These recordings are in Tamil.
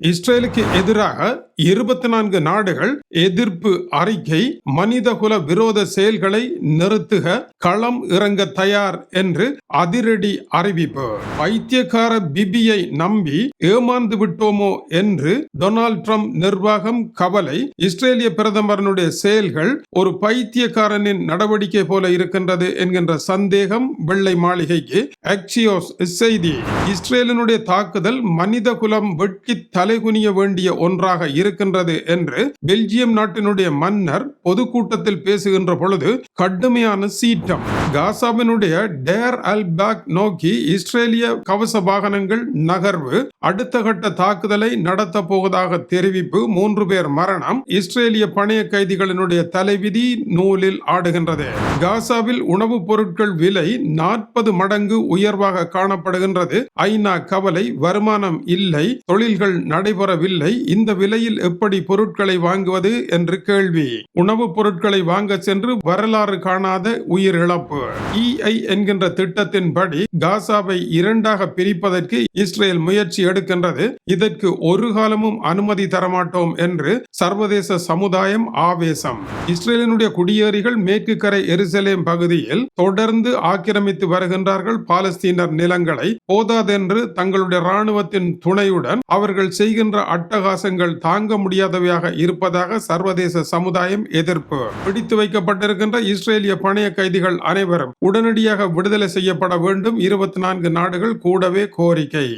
இஸ்ரேலுக்கு எதிராக இருபத்தி நான்கு நாடுகள் எதிர்ப்பு அறிக்கை மனிதகுல விரோத செயல்களை நிறுத்துக களம் இறங்க தயார் என்று அதிரடி அறிவிப்பு. பைத்தியக்கார பிபியை நம்பி ஏமாந்து விட்டோமோ என்று டொனால்ட் ட்ரம்ப் நிர்வாகம் கவலை. இஸ்ரேலிய பிரதமரனுடைய செயல்கள் ஒரு பைத்தியக்காரனின் நடவடிக்கை போல இருக்கின்றது என்கின்ற சந்தேகம் வெள்ளை மாளிகைக்கு. ஆக்சியோஸ் செய்தி இஸ்ரேலினுடைய தாக்குதல் மனித குலம் வெட்கி தலைகுனிய வேண்டிய ஒன்றாக இருக்கின்றது என்று பெல்ஜியம் நாட்டினுடைய மன்னர் பொதுக்கூட்டத்தில் பேசுகின்ற பொழுது கடுமையான சீற்றம் காசாவினுடைய டேர் அல் பேக் நோக்கி இஸ்ரேலிய கவச வாகனங்கள் நகர்வு அடுத்த கட்ட தாக்குதலை நடத்த போவதாக தெரிவிப்பு மூன்று பேர் மரணம் இஸ்ரேலிய பணைய கைதிகளினுடைய தலைவிதி நூலில் ஆடுகின்றது. காசாவில் உணவுப் பொருட்கள் விலை நாற்பது மடங்கு உயர்வாக காணப்படுகின்றது. ஐநா கவலை வருமானம் இல்லை தொழில்கள் நடைபெறவில்லை இந்த விலையில் எப்படி பொருட்களை வாங்குவது? என்று கேள்வி. உணவுப் பொருட்களை வாங்க சென்று வரலாறு காணாத உயிர் இழப்பு இஐ என்கின்ற திட்டத்தின்படி காசாவை இரண்டாக பிரிப்பதற்கு இஸ்ரேல் முயற்சி எடுக்கின்றது. இதற்கு ஒரு காலமும் அனுமதி தரமாட்டோம் என்று சர்வதேச சமுதாயம் ஆவேசம். இஸ்ரேலினுடைய குடியேறிகள் மேற்கு கரை எருசலேம் பகுதியில் தொடர்ந்து ஆக்கிரமித்து வருகின்றார்கள். பாலஸ்தீனர் நிலங்களை போதாதென்று தங்களுடைய ராணுவத்தின் துணையுடன் அவர்கள் செய்கின்ற அட்டகாசங்கள் தாங்க முடியாதவையாக இருப்பதாக சர்வதேச சமுதாயம் எதிர்ப்பு. பிடித்து வைக்கப்பட்டிருக்கின்ற இஸ்ரேலிய பணைய கைதிகள் அனைவரும் உடனடியாக விடுதலை செய்யப்பட வேண்டும். இருபத்தி நான்கு நாடுகள் கூடவே கோரிக்கை.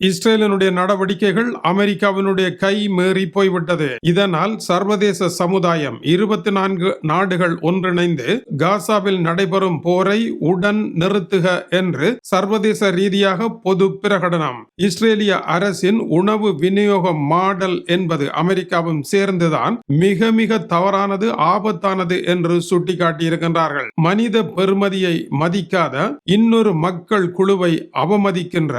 இஸ்ரேலினுடைய நடவடிக்கைகள் அமெரிக்காவினுடைய கை மீறி போய்விட்டது. இதனால் சர்வதேச சமுதாயம் இருபத்தி நான்கு நாடுகள் ஒன்றிணைந்து காசாவில் நடைபெறும் போரை உடன் நிறுத்துக என்று சர்வதேச ரீதியாக பொது பிரகடனம். இஸ்ரேலிய அரசின் உணவு விநியோக மாடல் என்பது அமெரிக்காவும் சேர்ந்துதான் மிக மிக தவறானது ஆபத்தானது என்று சுட்டிக்காட்டியிருக்கின்றார்கள். மனித பெருமதியை மதிக்காத இன்னொரு மக்கள் குழுவை அவமதிக்கின்ற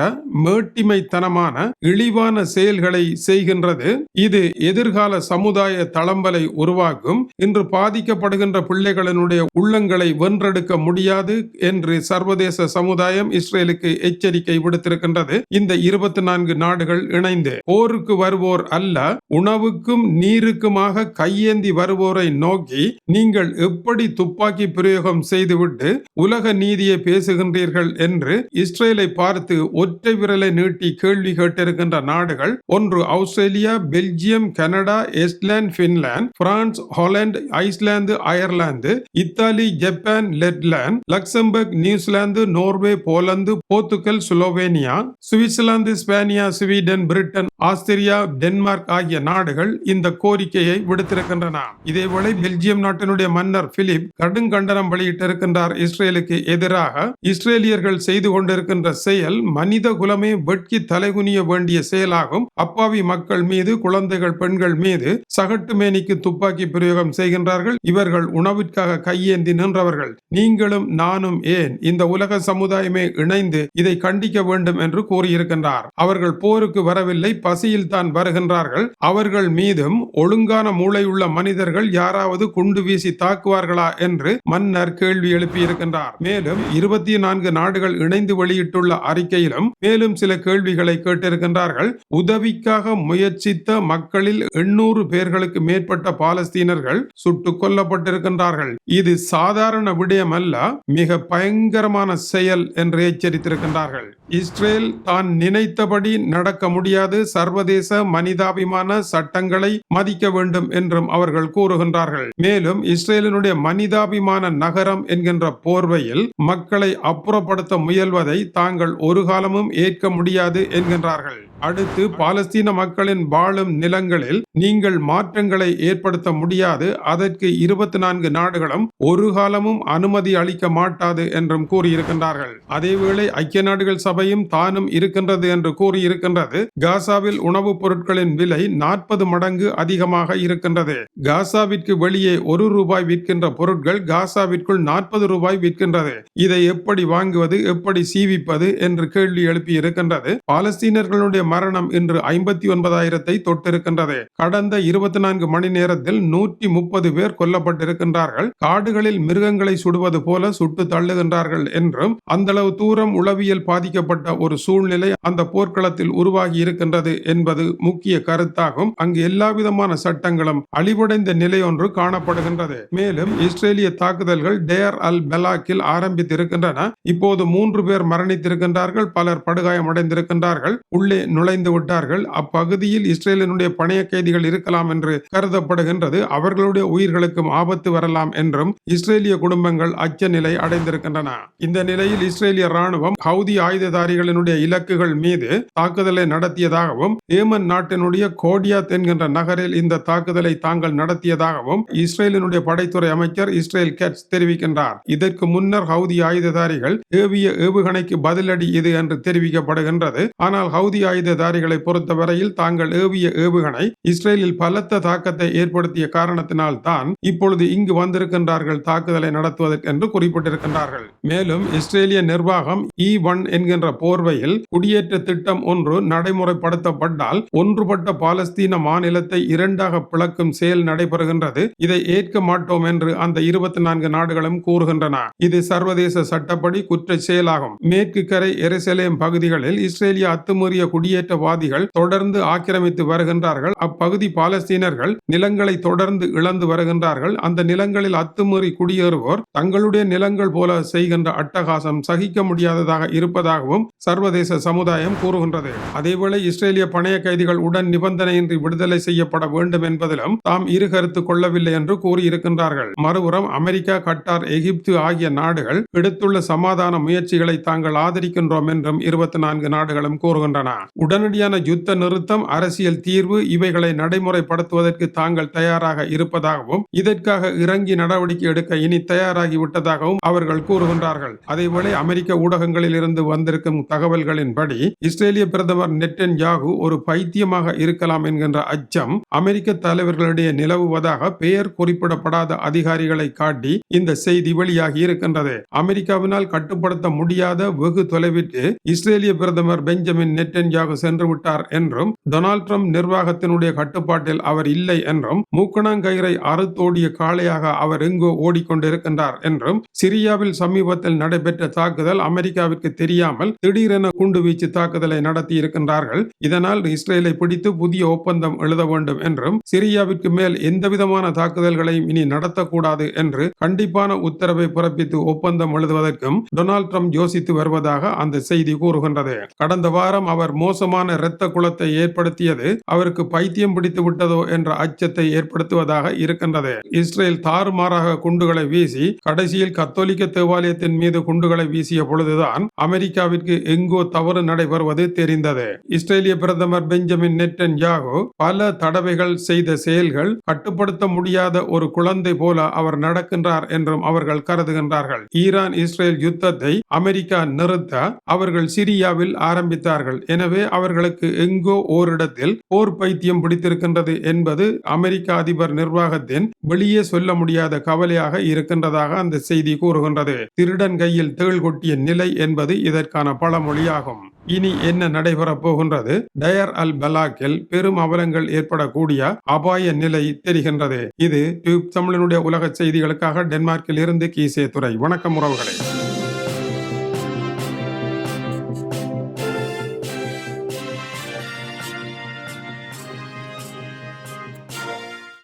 மேட்டிமை தனமான இழிவான செயல்களை செய்கின்றது. இது எதிர்கால சமுதாய தளம்பலை உருவாக்கும் இன்று பாதிக்கப்படுகின்ற பிள்ளைகளினுடைய உள்ளங்களை வென்றெடுக்க முடியாது என்று சர்வதேச சமுதாயம் இஸ்ரேலுக்கு எச்சரிக்கை விடுத்திருக்கின்றது. இந்த இருபத்தி நான்கு நாடுகள் இணைந்து போருக்கு வருவோர் அல்ல உணவுக்கும் நீருக்குமாக கையேந்தி வருவோரை நோக்கி நீங்கள் எப்படி துப்பாக்கி பிரயோகம் செய்துவிட்டு உலக நீதியை பேசுகின்றீர்கள் என்று இஸ்ரேலை பார்த்து ஒற்றை விரலை நீட்டி கேள்வி கேட்டிருக்கின்ற நாடுகள் ஒன்று Australia Belgium Canada Estland Finland France Holland Iceland Ireland Italy Japan Letland Luxembourg New Zealand Norway Poland Portugal Slovenia Switzerland Spania Sweden Britain Austria Denmark ஆகிய நாடுகள் இந்த கோரிக்கையை விடுத்திருக்கின்றன. இதேவேளை பெல்ஜியம் நாட்டினுடைய மன்னர் பிலிப் கடும் கண்டனம் வெளியிட்டிருக்கின்றார். இஸ்ரேலுக்கு எதிராக இஸ்ரேலியர்கள் செய்து கொண்டிருக்கின்ற செயல் மனித குலமே வெட்கி தலைகுனிய வேண்டிய செயலாகும். அப்பாவி மக்கள் மீது குழந்தைகள் பெண்கள் மீது சகட்டு மேனிக்கு துப்பாக்கி பிரயோகம் செய்கின்றார்கள். இவர்கள் உணவிற்காக கையேந்தி நின்றவர்கள். நீங்களும் நானும் ஏன் இந்த உலக சமுதாயமே இணைந்து இதை கண்டிக்க வேண்டும் என்று கூறியிருக்கின்றார். அவர்கள் போருக்கு வரவில்லை பசியில் தான் வருகின்றார்கள். அவர்கள் மீதும் ஒழுங்கான மூளையுள்ள மனிதர்கள் யாராவது குண்டு வீசி தாக்குவார்களா என்று மன்னர் கேள்வி எழுப்பியிருக்கின்றார். மேலும் இருபத்தி நான்கு நாடுகள் இணைந்து வெளியிட்டுள்ள அறிக்கையிலும் மேலும் சில கேள்விகளை கேட்டிருக்கின்றார்கள். உதவிக்காக முயற்சித்த மக்களில் எண்ணூறு பேர்களுக்கு மேற்பட்ட பாலஸ்தீனர்கள் சுட்டுக் கொல்லப்பட்டிருக்கின்றார்கள். இது சாதாரண விடயம் அல்ல மிக பயங்கரமான செயல் என்று எச்சரித்திருக்கின்றார்கள். இஸ்ரேல் தான் நினைத்தபடி நடக்க முடியாது சர்வதேச மனிதாபிமான சட்டங்களை மதிக்க வேண்டும் என்றும் அவர்கள் கூறுகின்றார்கள். மேலும் இஸ்ரேலினுடைய மனிதாபிமான நகரம் என்கின்ற போர்வையில் மக்களை அப்புறப்படுத்த முயல்வதை தாங்கள் ஒரு காலமும் ஏற்க முடியாது என்கின்றார்கள். அடுத்து பாலஸ்தீன மக்களின் வாழும் நிலங்களில் நீங்கள் மாற்றங்களை ஏற்படுத்த முடியாது. அதற்கு இருபத்தி நான்கு நாடுகளும் ஒரு காலமும் அனுமதி அளிக்க மாட்டாது என்றும் கூறியிருக்கின்றார்கள். அதேவேளை ஐக்கிய நாடுகள் சபையும் தானும் இருக்கின்றது என்று கூறியிருக்கின்றது. காசாவில் உணவுப் பொருட்களின் விலை நாற்பது மடங்கு அதிகமாக இருக்கின்றது. காசாவிற்கு வெளியே ஒரு ரூபாய் விற்கின்ற பொருட்கள் காசாவிற்குள் நாற்பது ரூபாய் விற்கின்றது. இதை எப்படி வாங்குவது எப்படி சீவிப்பது என்று கேள்வி எழுப்பி இருக்கின்றது பாலஸ்தீனர்களுடைய மரணம் இன்று ஐம்பத்தி ஒன்பதாயிரத்தை தொட்டிருக்கின்றது. கடந்த இருபத்தி நான்கு மணி நேரத்தில் நூற்றி முப்பது பேர் கொல்லப்பட்டிருக்கின்றார்கள். காடுகளில் மிருகங்களை சுடுவது போல சுட்டு தள்ளுகின்றார்கள் என்றும் அந்த அளவு தூரம் உளவியல் பாதிக்கப்பட்ட ஒரு சூழ்நிலை அந்த போர்க்களத்தில் உருவாகி இருக்கின்றது என்பது முக்கிய கருத்தாகும். அங்கு எல்லாவிதமான சட்டங்களும் அழிவடைந்த நிலை ஒன்று காணப்படுகின்றது. மேலும் இஸ்ரேலிய தாக்குதல்கள் டேர் அல் பெலாக்கில் ஆரம்பித்திருக்கின்றன. இப்போது மூன்று பேர் மரணித்திருக்கின்றார்கள் பலர் படுகாயமடைந்திருக்கின்றார்கள். உள்ளே நுழைந்து விட்டார்கள். அப்பகுதியில் இஸ்ரேலினுடைய பணைய கைதிகள் இருக்கலாம் என்று கருதப்படுகின்றது. அவர்களுடைய உயிர்களுக்கும் ஆபத்து வரலாம் என்றும் இஸ்ரேலிய குடும்பங்கள் அச்ச நிலை அடைந்திருக்கின்றன. இந்த நிலையில் இஸ்ரேலிய ராணுவம் ஹவுதி ஆயுததாரிகளினுடைய இலக்குகள் மீது தாக்குதலை நடத்தியதாகவும் ஏமன் நாட்டினுடைய கோடியாத் என்கின்ற நகரில் இந்த தாக்குதலை தாங்கள் நடத்தியதாகவும் இஸ்ரேலினுடைய படைத்துறை அமைச்சர் இஸ்ரேல் கெட்ஸ் தெரிவிக்கின்றார். இதற்கு முன்னர் ஹவுதி ஆயுததாரிகள் ஏவிய ஏவுகணைக்கு பதிலடி இது என்று தெரிவிக்கப்படுகின்றது. ஆனால் ஹவுதி ஆயுத ஆயுததாரிகளை பொறுத்தவரையில் தாங்கள் ஏவிய ஏவுகணை இஸ்ரேலில் பலத்த தாக்கத்தை ஏற்படுத்திய காரணத்தினால் தான் இப்பொழுது இங்கு வந்திருக்கின்றார்கள் தாக்குதலை நடத்துவதற்கு என்று குறிப்பிட்டிருக்கின்றார்கள். மேலும் இஸ்ரேலிய நிர்வாகம் e இ ஒன் என்கின்ற போர்வையில் குடியேற்ற திட்டம் ஒன்று நடைமுறைப்படுத்தப்பட்டால் ஒன்றுபட்ட பாலஸ்தீன மாநிலத்தை இரண்டாக பிளக்கும் செயல் நடைபெறுகின்றது. இதை ஏற்க மாட்டோம் என்று அந்த இருபத்தி நான்கு நாடுகளும் கூறுகின்றன. இது சர்வதேச சட்டப்படி குற்ற செயலாகும். மேற்கு கரை எருசலேம் பகுதிகளில் இஸ்ரேலிய அத்துமீறிய குடியேற்றவாதிகள் தொடர்ந்து ஆக்கிரமித்து வருகின்றார்கள். அப்பகுதி பாலஸ்தீனர்கள் நிலங்களை தொடர்ந்து இழந்து வருகின்றார்கள். அந்த நிலங்களில் அத்துமீறி குடியேறுவோர் தங்களுடைய நிலங்கள் போல செய்கின்ற அட்டகாசம் சகிக்க முடியாததாக இருப்பதாகவும் சர்வதேச சமுதாயம் கூறுகின்றது. அதேவேளை இஸ்ரேலிய பணைய கைதிகள் உடன் நிபந்தனையின்றி விடுதலை செய்யப்பட வேண்டும் என்பதிலும் தாம் இரு கருத்து கொள்ளவில்லை என்று கூறியிருக்கின்றார்கள். மறுபுறம் அமெரிக்கா கட்டார் எகிப்து ஆகிய நாடுகள் எடுத்துள்ள சமாதான முயற்சிகளை தாங்கள் ஆதரிக்கின்றோம் என்றும் இருபத்தி நான்கு நாடுகளும் கூறுகின்றன. உடனடியான யுத்த நிறுத்தம் அரசியல் தீர்வு இவைகளை நடைமுறைப்படுத்துவதற்கு தாங்கள் தயாராக இருப்பதாகவும் இதற்காக இறங்கி நடவடிக்கை எடுக்க இனி தயாராகி விட்டதாகவும் அவர்கள் கூறுகின்றார்கள். அதேவேளை அமெரிக்க ஊடகங்களில் இருந்து வந்திருக்கும் தகவல்களின்படி இஸ்ரேலிய பிரதமர் நெட்டன் யாகு ஒரு பைத்தியமாக இருக்கலாம் என்கின்ற அச்சம் அமெரிக்க தலைவர்களிடையே நிலவுவதாக பெயர் குறிப்பிடப்படாத அதிகாரிகளை காட்டி இந்த செய்தி வெளியாகி இருக்கின்றது. அமெரிக்காவினால் கட்டுப்படுத்த முடியாத வெகு தொலைவிற்கு இஸ்ரேலிய பிரதமர் பெஞ்சமின் நெட்டன் யாகு சென்று விட்டார் என்றும் டொனால்ட் ட்ரம்ப் நிர்வாகத்தினுடைய கட்டுப்பாட்டில் அவர் இல்லை என்றும் மூக்கணாங்கயிறை அறுத்தோடிய காளையாக அவர் எங்கோ ஓடிக்கொண்டிருக்கின்றார் என்றும் சிரியாவில் சமீபத்தில் நடைபெற்ற தாக்குதல் அமெரிக்காவிற்கு தெரியாமல் திடீரென குண்டுவீச்சு தாக்குதலை நடத்தி இருக்கின்றார்கள் இதனால் இஸ்ரேலை பிடித்து புதிய ஒப்பந்தம் எழுத வேண்டும் என்றும் சிரியாவிற்கு மேல் எந்தவிதமான தாக்குதல்களையும் இனி நடத்தக்கூடாது என்று கண்டிப்பான உத்தரவை பிறப்பித்து ஒப்பந்தம் எழுதுவதற்கும் டொனால்ட் ட்ரம்ப் யோசித்து வருவதாக அந்த செய்தி கூறுகின்றது. கடந்த வாரம் அவர் மோச மோசமான இரத்த குளத்தை ஏற்படுத்தியது அவருக்கு பைத்தியம் பிடித்து விட்டதோ என்ற அச்சத்தை ஏற்படுத்துவதாக இருக்கின்றது. இஸ்ரேல் தாறுமாறாக குண்டுகளை வீசி கடைசியில் கத்தோலிக்க தேவாலயத்தின் மீது குண்டுகளை வீசிய பொழுதுதான் அமெரிக்காவிற்கு எங்கோ தவறு நடைபெறுவது தெரிந்தது. இஸ்ரேலிய பிரதமர் பெஞ்சமின் நெட்டன் யாகோ பல தடவைகள் செய்த செயல்கள் கட்டுப்படுத்த முடியாத ஒரு குழந்தை போல அவர் நடக்கின்றார் என்றும் அவர்கள் கருதுகின்றார்கள். ஈரான் இஸ்ரேல் யுத்தத்தை அமெரிக்கா நிறுத்த அவர்கள் சிரியாவில் ஆரம்பித்தார்கள். எனவே அவர்களுக்கு எங்கோ ஓரிடத்தில் போர் பைத்தியம் பிடித்திருக்கின்றது என்பது அமெரிக்க அதிபர் நிர்வாகத்தின் வெளியே சொல்ல முடியாத கவலையாக இருக்கின்றதாக அந்த செய்தி கூறுகின்றது. திருடன் கையில் தேள் கொட்டிய நிலை என்பது இதற்கான பழமொழியாகும். இனி என்ன நடைபெறப் போகின்றது? டயர் அல் பலாக்கில் பெரும் அவலங்கள் ஏற்படக்கூடிய அபாய நிலை தெரிகின்றது. இது டியூப் தமிழனுடைய உலக செய்திகளுக்காக டென்மார்க்கில் இருந்து கீசே துறை வணக்கம் உறவுகளை.